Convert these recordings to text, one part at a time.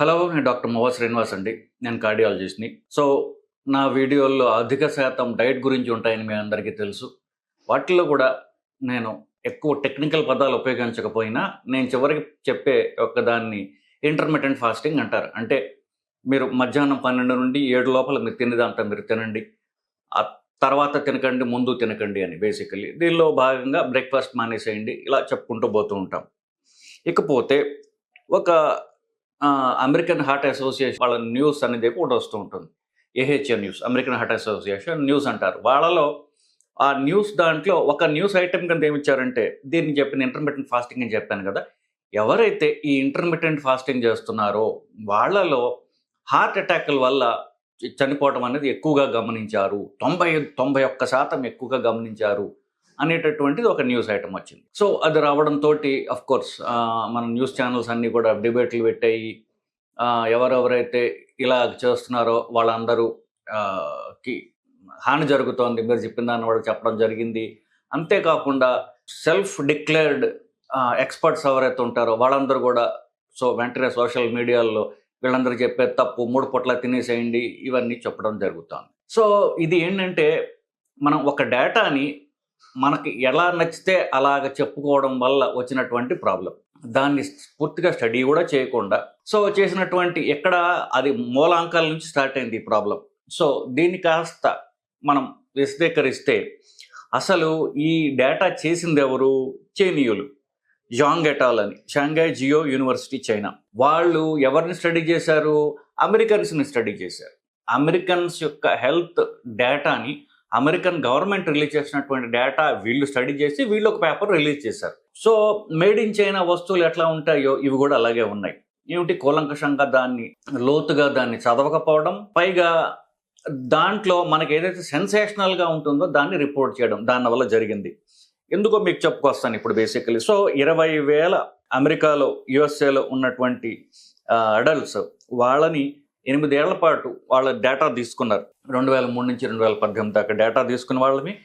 Hello నేను doctor మోవా Srinivas అండి. నేను కార్డియాలజిస్ట్ని. సో నా వీడియోల్లో అధిక శాతం డైట్ గురించి ఉంటాయని మీ అందరికీ తెలుసు. వాటిల్లో కూడా నేను ఎక్కువ టెక్నికల్ పదాలు ఉపయోగించకపోయినా నేను చివరికి చెప్పే ఒక దాన్ని ఇంటర్మీడియట్ ఫాస్టింగ్ అంటారు. అంటే మీరు మధ్యాహ్నం పన్నెండు నుండి ఏడు లోపల మీరు తినేదంతా మీరు తినండి. ఆ తర్వాత తినకండి ముందు తినకండి అని బేసికల్లీ. దీనిలో భాగంగా బ్రేక్ఫాస్ట్ మానేసేయండి. ఇలా చెప్పుకుంటూ పోతూ ఉంటాం. ఇకపోతే ఒక అమెరికన్ హార్ట్ అసోసియేషన్ వాళ్ళ న్యూస్ అనేది ఒకటి వస్తూ ఉంటుంది. AHA news American heart association news అంటారు. వాళ్ళలో ఆ న్యూస్ దాంట్లో ఒక న్యూస్ ఐటెం కింద ఏమిచ్చారంటే దీన్ని చెప్పిన ఇంటర్మీడియట్ ఫాస్టింగ్ అని చెప్పాను కదా ఎవరైతే ఈ ఇంటర్మీడియట్ ఫాస్టింగ్ చేస్తున్నారో వాళ్ళలో హార్ట్ అటాక్ల వల్ల చనిపోవడం అనేది ఎక్కువగా గమనించారు. తొంభై తొంభై ఒక్క శాతం ఎక్కువగా గమనించారు. అనేటటువంటిది ఒక న్యూస్ ఐటమ్ వచ్చింది. సో అది రావడంతో అఫ్ కోర్స్ మన న్యూస్ ఛానల్స్ అన్నీ కూడా డిబేట్లు పెట్టాయి. ఎవరెవరైతే ఇలా చేస్తున్నారో వాళ్ళందరూ కి హాని జరుగుతోంది. మీరు చెప్పిన దాన్ని వాళ్ళు చెప్పడం జరిగింది. అంతేకాకుండా సెల్ఫ్ డిక్లేర్డ్ ఎక్స్పర్ట్స్ ఎవరైతే ఉంటారో వాళ్ళందరూ కూడా సో వెంటనే సోషల్ మీడియాలో వీళ్ళందరూ చెప్పే తప్పు మూడు పొట్ల తినేసేయండి ఇవన్నీ చెప్పడం జరుగుతుంది. సో ఇది ఏంటంటే మనం ఒక డేటాని మనకి ఎలా నచ్చితే అలాగ చెప్పుకోవడం వల్ల వచ్చినటువంటి ప్రాబ్లం. దాన్ని పూర్తిగా స్టడీ కూడా చేయకుండా సో చేసినటువంటి ఎక్కడ అది మూలాంకాల నుంచి స్టార్ట్ అయింది ఈ ప్రాబ్లం. సో దీన్ని కాస్త మనం విశదీకరిస్తే అసలు ఈ డేటా చేసింది ఎవరు? చైనీయులు. జాంగ్ ఎటాల్ అని. Shanghai Jiao university China. వాళ్ళు ఎవరిని స్టడీ చేశారు? అమెరికన్స్ని స్టడీ చేశారు. అమెరికన్స్ యొక్క హెల్త్ డేటాని అమెరికన్ గవర్నమెంట్ రిలీజ్ చేసినటువంటి డేటా వీళ్ళు స్టడీ చేసి వీళ్ళు ఒక పేపర్ రిలీజ్ చేశారు. సో మేడ్ ఇన్ చైనా వస్తువులు ఎట్లా ఉంటాయో ఇవి కూడా అలాగే ఉన్నాయి. ఏమిటి? కూలంకషంగా దాన్ని లోతుగా దాన్ని చదవకపోవడం పైగా దాంట్లో మనకి ఏదైతే సెన్సేషనల్గా ఉంటుందో దాన్ని రిపోర్ట్ చేయడం దానివల్ల జరిగింది. ఎందుకో మీకు చెప్పుకొస్తాను ఇప్పుడు బేసికలీ. సో ఇరవై వేల అమెరికాలో యుఎస్ఏలో ఉన్నటువంటి అడల్ట్స్ వాళ్ళని ఎనిమిదేళ్ళ పాటు వాళ్ళ డేటా తీసుకున్నారు. రెండు వేల మూడు నుంచి రెండు వేల పద్దెనిమిది దాకా డేటా తీసుకున్న వాళ్ళని.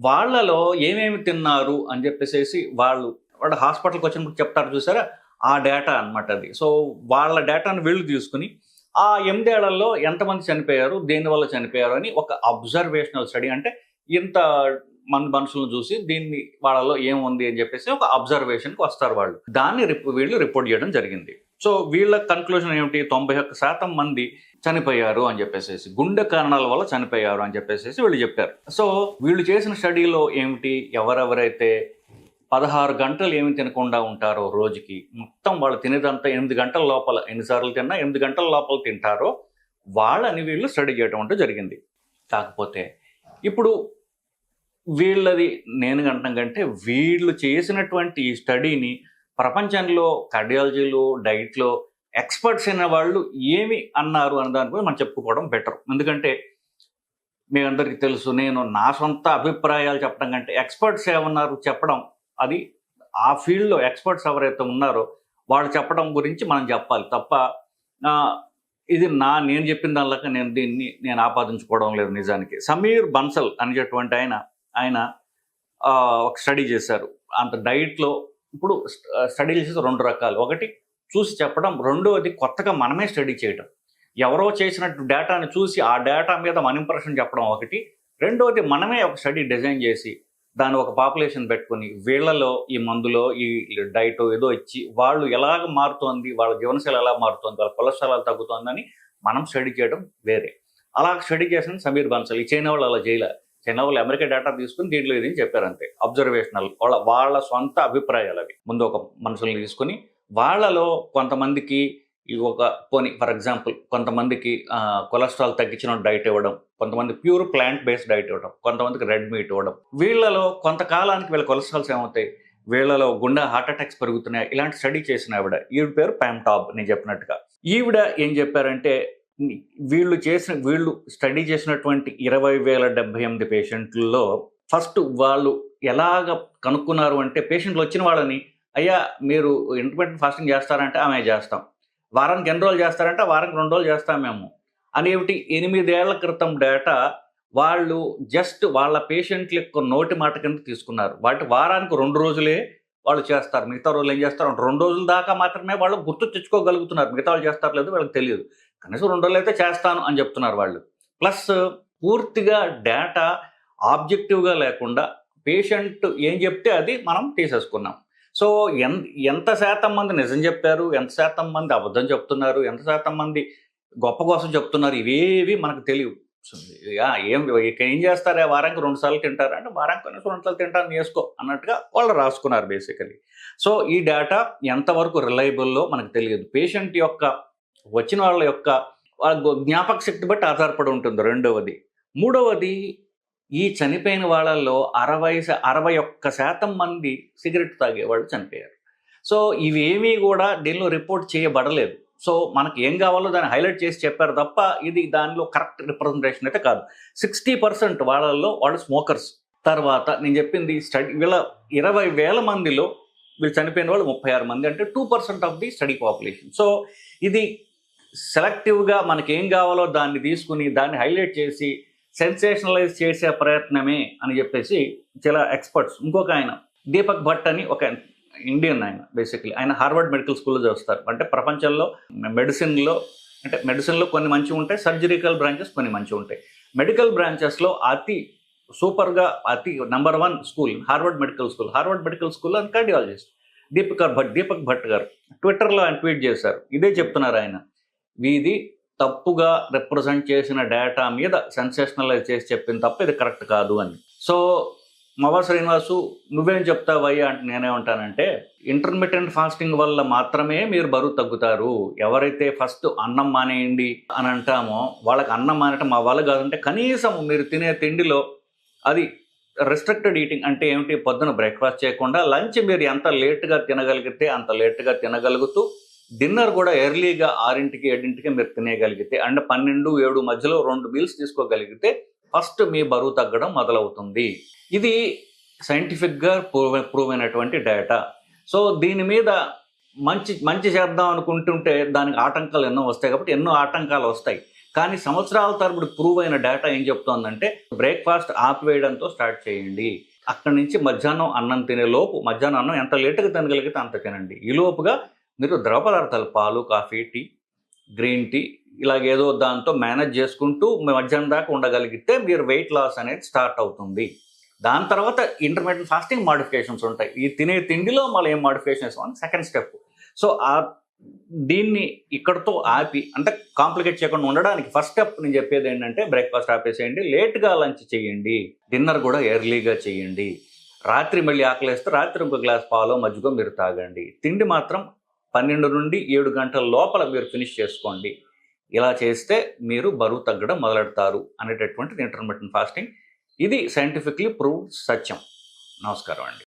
వాళ్ళలో ఏమేమి తిన్నారు అని చెప్పేసి వాళ్ళు వాళ్ళ హాస్పిటల్కి వచ్చినప్పుడు చెప్తారు చూసారా? ఆ డేటా అన్నమాట అది. సో వాళ్ళ డేటాను వీళ్ళు తీసుకుని ఆ ఎనిమిదేళ్ళలో ఎంతమంది చనిపోయారు దేనివల్ల చనిపోయారు అని ఒక అబ్జర్వేషనల్ స్టడీ అంటే ఇంత మన మనుషులను చూసి దీన్ని వాళ్ళలో ఏముంది అని చెప్పేసి ఒక అబ్జర్వేషన్కి వస్తారు వాళ్ళు. దాన్ని రిప్- వీళ్ళు రిపోర్ట్ చేయడం జరిగింది. సో వీళ్ళ కన్క్లూజన్ ఏమిటి? తొంభై ఒక్క శాతం మంది చనిపోయారు అని చెప్పేసి గుండె కారణాల వల్ల చనిపోయారు అని చెప్పేసి వీళ్ళు చెప్పారు. సో వీళ్ళు చేసిన స్టడీలో ఏమిటి? ఎవరెవరైతే పదహారు గంటలు ఏమి తినకుండా ఉంటారో రోజుకి మొత్తం వాళ్ళు తినేదంతా ఎనిమిది గంటల లోపల ఎన్నిసార్లు తిన్నా ఎనిమిది గంటల లోపల తింటారో వాళ్ళని వీళ్ళు స్టడీ చేయడం అంటూ జరిగింది. కాకపోతే ఇప్పుడు వీళ్ళది నేను అంటాం కంటే వీళ్ళు చేసినటువంటి ఈ స్టడీని ప్రపంచంలో కార్డియాలజీలో డైట్లో ఎక్స్పర్ట్స్ అయిన వాళ్ళు ఏమి అన్నారు అన్న దాని గురించి మనం చెప్పుకోవడం బెటర్. ఎందుకంటే మీ అందరికీ తెలుసు నేను నా సొంత అభిప్రాయాలు చెప్పడం కంటే ఎక్స్పర్ట్స్ ఏమన్నారు చెప్పడం అది ఆ ఫీల్డ్లో ఎక్స్పర్ట్స్ ఎవరైతే ఉన్నారో వాళ్ళు చెప్పడం గురించి మనం చెప్పాలి తప్ప ఇది నా నేను చెప్పిన దానిలాగా నేను దీన్ని నేను ఆపాదించుకోవడం లేదు నిజానికి. సమీర్ బన్సల్ అనేటటువంటి ఆయన ఆయన ఒక స్టడీ చేశారు. అంత డైట్లో ఇప్పుడు స్టడీ చేసేది రెండు రకాలు. ఒకటి చూసి చెప్పడం రెండోది కొత్తగా మనమే స్టడీ చేయడం ఎవరో చేసినట్టు డేటాను చూసి ఆ డేటా మీద మన ఇంప్రెషన్ చెప్పడం ఒకటి. రెండోది మనమే ఒక స్టడీ డిజైన్ చేసి దాని ఒక పాపులేషన్ పెట్టుకొని వీళ్ళలో ఈ మందులో ఈ డైట్ ఏదో ఇచ్చి వాళ్ళు ఎలాగ మారుతోంది వాళ్ళ జీవనశైలి ఎలా మారుతోంది వాళ్ళ కొలెస్ట్రాల్ తగ్గుతోందని మనం స్టడీ చేయడం వేరే. అలా స్టడీ చేసిన సమీర్ బన్సల్. ఈ చైనా వాళ్ళు అలా చేయలే. చైనా వాళ్ళు అమెరికా డేటా తీసుకుని దీంట్లో ఇది చెప్పారు అంతే. అబ్జర్వేషనల్ వాళ్ళ వాళ్ళ సొంత అభిప్రాయాలు అవి. ముందు ఒక మనుషుల్ని తీసుకుని వాళ్ళలో కొంతమందికి ఈ ఒక పోనీ ఫర్ ఎగ్జాంపుల్ కొంతమందికి కొలెస్ట్రాల్ తగ్గించిన డైట్ ఇవ్వడం కొంతమంది ప్యూర్ ప్లాంట్ బేస్డ్ డైట్ ఇవ్వడం కొంతమందికి రెడ్ మీట్ ఇవ్వడం. వీళ్ళలో కొంతకాలానికి వీళ్ళ కొలెస్ట్రాల్స్ ఏమవుతాయి? వీళ్ళలో గుండె హార్ట్ అటాక్స్ పెరుగుతున్నాయి. ఇలాంటి స్టడీ చేసిన ఆవిడ ఈవిడ పేరు ప్యామ్టాబ్ నేను చెప్పినట్టుగా. ఈవిడ ఏం చెప్పారంటే వీళ్ళు చేసిన వీళ్ళు స్టడీ చేసినటువంటి ఇరవై వేల డెబ్బై ఎనిమిది పేషెంట్లలో ఫస్ట్ వాళ్ళు ఎలాగ కనుక్కున్నారు అంటే పేషెంట్లు వచ్చిన వాళ్ళని అయ్యా మీరు ఇంటర్మీడియట్ ఫాస్టింగ్ చేస్తారంటే ఆమె చేస్తాం. వారానికి ఎన్ని రోజులు చేస్తారంటే వారానికి రెండు రోజులు చేస్తాం మేము. అనేవిటి ఎనిమిదేళ్ళ క్రితం డేటా వాళ్ళు జస్ట్ వాళ్ళ పేషెంట్ల యొక్క నోటి మాట కింద తీసుకున్నారు. వాటి వారానికి రెండు రోజులే వాళ్ళు చేస్తారు. మిగతా రోజులు ఏం చేస్తారు? రెండు రోజుల దాకా మాత్రమే వాళ్ళు గుర్తు తెచ్చుకోగలుగుతున్నారు. మిగతా వాళ్ళు చేస్తారు లేదు వాళ్ళకి తెలియదు. కనీసం రెండు రోజులు అయితే చేస్తాను అని చెప్తున్నారు వాళ్ళు. ప్లస్ పూర్తిగా డేటా ఆబ్జెక్టివ్గా లేకుండా పేషెంట్ ఏం చెప్తే అది మనం తీసేసుకున్నాం. సో ఎన్ ఎంత శాతం మంది నిజం చెప్పారు ఎంత శాతం మంది అబద్ధం చెప్తున్నారు ఎంత శాతం మంది గొప్ప కోసం చెప్తున్నారు ఇవేవి మనకు తెలియవు. ఏం ఇక ఏం చేస్తారా? వారానికి రెండు సార్లు తింటారు? అంటే వారానికి కనీసం రెండు సార్లు తింటాను చేసుకో అన్నట్టుగా వాళ్ళు రాసుకున్నారు బేసికలీ. సో ఈ డేటా ఎంతవరకు రిలయబుల్లో మనకు తెలియదు. పేషెంట్ యొక్క వచ్చిన వాళ్ళ యొక్క వాళ్ళ జ్ఞాపక శక్తి బట్టి ఆధారపడి ఉంటుంది రెండవది. మూడవది ఈ చనిపోయిన వాళ్ళల్లో అరవై అరవై ఒక్క శాతం మంది సిగరెట్ తాగేవాళ్ళు చనిపోయారు. సో ఇవేమీ కూడా దీనిలో రిపోర్ట్ చేయబడలేదు. సో మనకి ఏం కావాలో దాన్ని హైలైట్ చేసి చెప్పారు తప్ప ఇది దానిలో కరెక్ట్ రిప్రజెంటేషన్ అయితే కాదు. సిక్స్టీ పర్సెంట్ వాళ్ళల్లో వాళ్ళు స్మోకర్స్. తర్వాత నేను చెప్పింది స్టడీ వీళ్ళ ఇరవై వేల మందిలో వీళ్ళు చనిపోయిన వాళ్ళు ముప్పై ఆరు మంది అంటే two percent of the study population. So ఇది సెలెక్టివ్గా మనకి ఏం కావాలో దాన్ని తీసుకుని దాన్ని హైలైట్ చేసి సెన్సేషనలైజ్ చేసే ప్రయత్నమే అని చెప్పేసి చాలా ఎక్స్పర్ట్స్. ఇంకొక ఆయన దీపక్ భట్ అని ఒక ఇండియన్ ఆయన బేసిక్లీ. ఆయన హార్వర్డ్ మెడికల్ స్కూల్లో చేస్తారు అంటే ప్రపంచంలో మెడిసిన్లో అంటే మెడిసిన్లో కొన్ని మంచి ఉంటాయి సర్జరికల్ బ్రాంచెస్ కొన్ని మంచి ఉంటాయి. మెడికల్ బ్రాంచెస్లో అతి సూపర్గా అతి number one school Harvard medical school. Harvard medical స్కూల్లో ఆయన కార్డియాలజిస్ట్. దీపక్ భట్ దీపక్ భట్ గారు ట్విట్టర్లో ఆయన ట్వీట్ చేశారు. ఇదే చెప్తున్నారు ఆయన. వీధి తప్పుగా రిప్రజెంట్ చేసిన డేటా మీద సెన్సేషనలైజ్ చేసి చెప్పింది తప్ప ఇది కరెక్ట్ కాదు అని. సో మవా శ్రీనివాసు నువ్వేం చెప్తావయ్యా అంటే నేనేమంటానంటే ఇంటర్మీడియట్ ఫాస్టింగ్ వల్ల మాత్రమే మీరు బరువు తగ్గుతారు. ఎవరైతే ఫస్ట్ అన్నం మానేయండి అని అంటామో వాళ్ళకి అన్నం మానేయటం మా వాళ్ళు కాదంటే కనీసం మీరు తినే తిండిలో అది రెస్ట్రిక్టెడ్ ఈటింగ్ అంటే ఏమిటి? పొద్దున బ్రేక్ఫాస్ట్ చేయకుండా లంచ్ మీరు ఎంత లేట్గా తినగలిగితే అంత లేట్గా తినగలుగుతూ డిన్నర్ కూడా ఎర్లీగా ఆరింటికి ఏడింటికి మీరు తినేయగలిగితే అండ్ పన్నెండు ఏడు మధ్యలో రెండు మీల్స్ తీసుకోగలిగితే ఫస్ట్ మీ బరువు తగ్గడం మొదలవుతుంది. ఇది సైంటిఫిక్గా ప్రూవ్ ప్రూవ్ అయినటువంటి డేటా. సో దీని మీద మంచి మంచి చేద్దాం అనుకుంటుంటే దానికి ఆటంకాలు ఎన్నో వస్తాయి కాబట్టి ఎన్నో ఆటంకాలు వస్తాయి. కానీ సంవత్సరాల తరబడి ప్రూవ్ అయిన డేటా ఏం చెప్తోందంటే బ్రేక్ఫాస్ట్ ఆపివేయడంతో స్టార్ట్ చేయండి. అక్కడి నుంచి మధ్యాహ్నం అన్నం తినే లోపు మధ్యాహ్నం అన్నం ఎంత లేటుగా తినగలిగితే అంత తినండి. ఈ లోపుగా మీరు ద్రవ పదార్థాలు పాలు కాఫీ టీ గ్రీన్ టీ ఇలాగేదో దాంతో మేనేజ్ చేసుకుంటూ మధ్యాహ్నం దాకా ఉండగలిగితే మీరు వెయిట్ లాస్ అనేది స్టార్ట్ అవుతుంది. దాని తర్వాత ఇంటర్మీడియట్ ఫాస్టింగ్ మాడిఫికేషన్స్ ఉంటాయి. ఈ తినే తిండిలో మళ్ళీ ఏం మాడిఫికేషన్ వేసుకోవాలి సెకండ్ స్టెప్. సో ఆ దీన్ని ఇక్కడతో ఆపి అంటే కాంప్లికేట్ చేయకుండా ఉండడానికి ఫస్ట్ స్టెప్ నేను చెప్పేది ఏంటంటే బ్రేక్ఫాస్ట్ ఆపేసేయండి లేట్గా లంచ్ చేయండి డిన్నర్ కూడా ఎర్లీగా చేయండి. రాత్రి మళ్ళీ ఆకలేస్తే రాత్రి ఇంకో గ్లాస్ పాలో మజ్జిగో మీరు తాగండి. తిండి మాత్రం పన్నెండు నుండి ఏడు గంటల లోపల మీరు ఫినిష్ చేసుకోండి. ఇలా చేస్తే మీరు బరువు తగ్గడం మొదలెడతారు అనేటటువంటిది ఇంటర్మీడియట్ ఫాస్టింగ్ ఇది సైంటిఫిక్లీ ప్రూవ్డ్ సత్యం. నమస్కారం అండి.